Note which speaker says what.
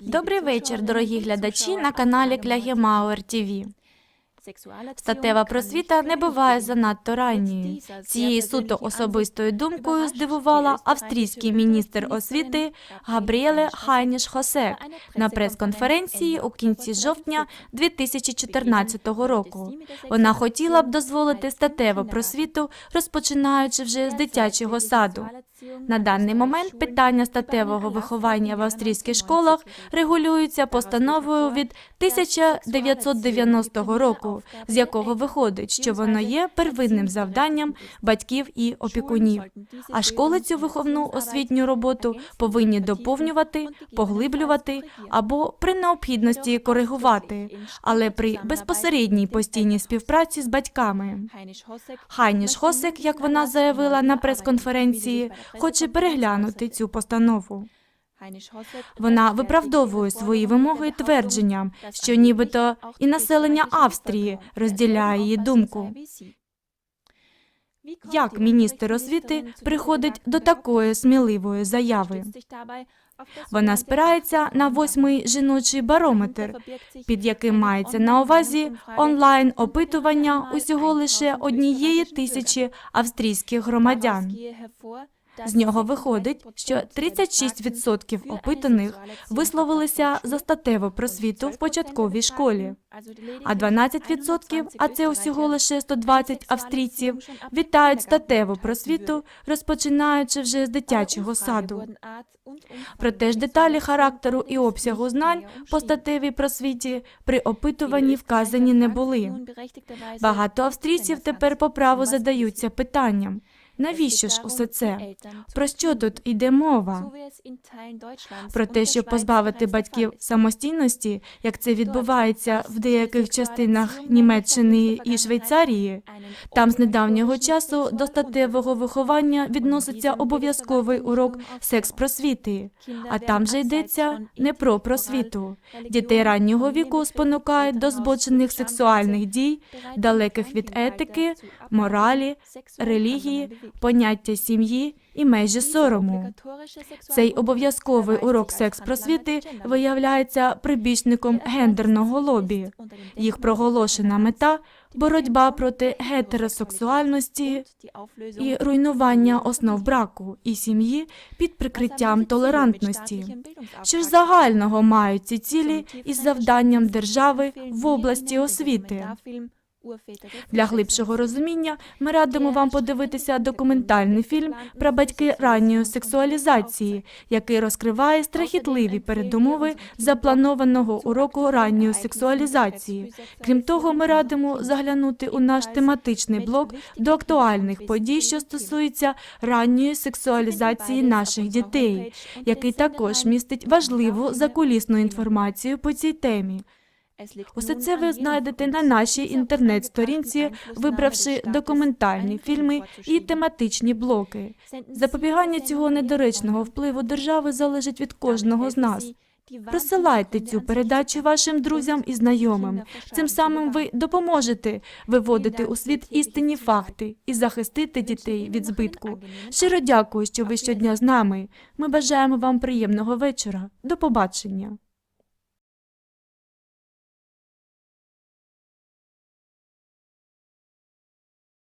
Speaker 1: Добрий вечір, дорогі глядачі на каналі Клягемауер ТВ. Статева просвіта не буває занадто ранньою. Цією суто особистою думкою здивувала австрійський міністр освіти Габріеле Хайніш Хосек на прес-конференції у кінці жовтня 2014 року. Вона хотіла б дозволити статеву просвіту, розпочинаючи вже з дитячого саду. На даний момент питання статевого виховання в австрійських школах регулюються постановою від 1990 року, з якого виходить, що воно є первинним завданням батьків і опікунів. А школи цю виховну освітню роботу повинні доповнювати, поглиблювати або при необхідності коригувати, але при безпосередній постійній співпраці з батьками. Хайніш Хосик, як вона заявила на прес-конференції, хоче переглянути цю постанову. Вона виправдовує свої вимоги твердженням, що нібито і населення Австрії розділяє її думку. Як міністр освіти приходить до такої сміливої заяви? Вона спирається на восьмий жіночий барометр, під яким мається на увазі онлайн опитування усього лише однієї тисячі австрійських громадян. З нього виходить, що 36% опитаних висловилися за статеву просвіту в початковій школі, а 12%, а це усього лише 120 австрійців, вітають статеву просвіту, розпочинаючи вже з дитячого саду. Проте ж деталі характеру і обсягу знань по статевій просвіті при опитуванні вказані не були. Багато австрійців тепер по праву задаються питанням. Навіщо ж усе це? Про що тут йде мова? Про те, щоб позбавити батьків самостійності, як це відбувається в деяких частинах Німеччини і Швейцарії. Там з недавнього часу до статевого виховання відноситься обов'язковий урок секс-просвіти, а там же йдеться не про просвіту. Дітей раннього віку спонукають до збочених сексуальних дій, далеких від етики, моралі, релігії, поняття сім'ї і межі сорому. Цей обов'язковий урок секс-просвіти виявляється прибічником гендерного лобі. Їх проголошена мета боротьба проти гетеросексуальності і руйнування основ браку і сім'ї під прикриттям толерантності. Що ж загального мають ці цілі із завданням держави в області освіти? Для глибшого розуміння ми радимо вам подивитися документальний фільм про батьки ранньої сексуалізації, який розкриває страхітливі передумови запланованого уроку ранньої сексуалізації. Крім того, ми радимо заглянути у наш тематичний блок до актуальних подій, що стосуються ранньої сексуалізації наших дітей, який також містить важливу закулісну інформацію по цій темі. Усе це ви знайдете на нашій інтернет-сторінці, вибравши документальні фільми і тематичні блоки. Запобігання цього недоречного впливу держави залежить від кожного з нас. Присилайте цю передачу вашим друзям і знайомим. Цим самим ви допоможете виводити у світ істинні факти і захистити дітей від збитку. Щиро дякую, що ви щодня з нами. Ми бажаємо вам приємного вечора. До побачення.